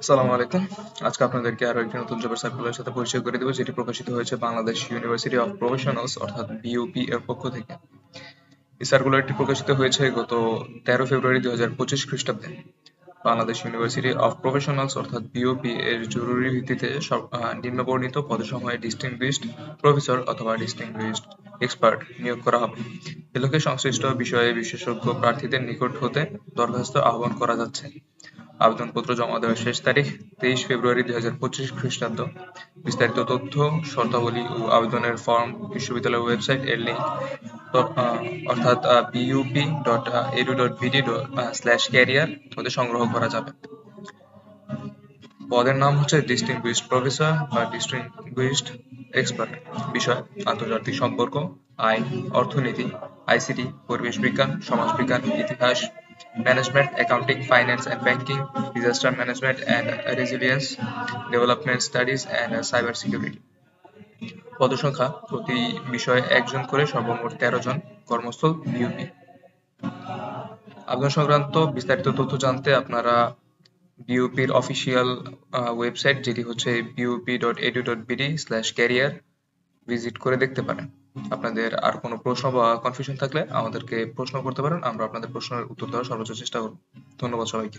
আসসালামু আলাইকুম। আজকে আপনাদেরকে আরও একটি নতুন জবের সার্কুলারের সাথে পরিচয় করে দেবো যেটি প্রকাশিত হয়েছে বাংলাদেশ ইউনিভার্সিটি অফ প্রফেশনালস অর্থাৎ বিইউপি এর পক্ষ থেকে। এই সার্কুলারটি প্রকাশিত হয়েছে গত তেরো ফেব্রুয়ারি দুই হাজার পঁচিশ খ্রিস্টাব্দে। বাংলাদেশ ইউনিভার্সিটি অফ প্রফেশনালস অর্থাৎ বিওপি এর জরুরি ভিত্তিতে সব আহ, নিম্নবর্ণিত পদসমূহে ডিস্টিংগুইশড প্রফেসর অথবা ডিস্টিংগুইশড এক্সপার্ট নিয়োগ করা হবে। এ লক্ষ্যে সংশ্লিষ্ট বিষয়ে বিশেষজ্ঞ প্রার্থীদের নিকট হতে দরখাস্ত আহ্বান করা যাচ্ছে। আবেদনপত্র জমা দেওয়ার শেষ তারিখ তেইশ ফেব্রুয়ারি দুই হাজার পঁচিশ খ্রিস্টাব্দ। বিস্তারিত তথ্য, শর্তাবলী ও আবেদনের ফর্ম, বিশ্ববিদ্যালয়ের ওয়েবসাইট এর লিঙ্ক অর্থাৎ BUP dot edu dot BD slash career হতে সংগ্রহ করা যাবে। পদের নাম হচ্ছে ডিস্টিংগুইশড প্রফেসর বা ডিস্টিংগুইশড এক্সপার্ট বিষয়, আন্তর্জাতিক সম্পর্ক, আইন, অর্থনীতি, আইসিটি, পরিবেশ বিজ্ঞান সমাজবিজ্ঞান ইতিহাস, management, accounting, finance and banking, disaster management and resilience, development studies and cyber security. পদসংখ্যা প্রতি বিষয়ে একজন করে সর্বমোট তেরো জন কর্মস্থল বিউপি আবেদন সংক্রান্ত বিস্তারিত তথ্য জানতে আপনারা বিউপির অফিসিয়াল ওয়েবসাইট যেটি হচ্ছে BUP dot edu dot BD slash career visit করে দেখতে পারেন। আপনাদের আর কোনো প্রশ্ন বা কনফিউশন থাকলে আমাদেরকে প্রশ্ন করতে পারেন, আমরা আপনাদের প্রশ্নের উত্তর দেওয়ার সর্বোচ্চ চেষ্টা করব। ধন্যবাদ সবাইকে।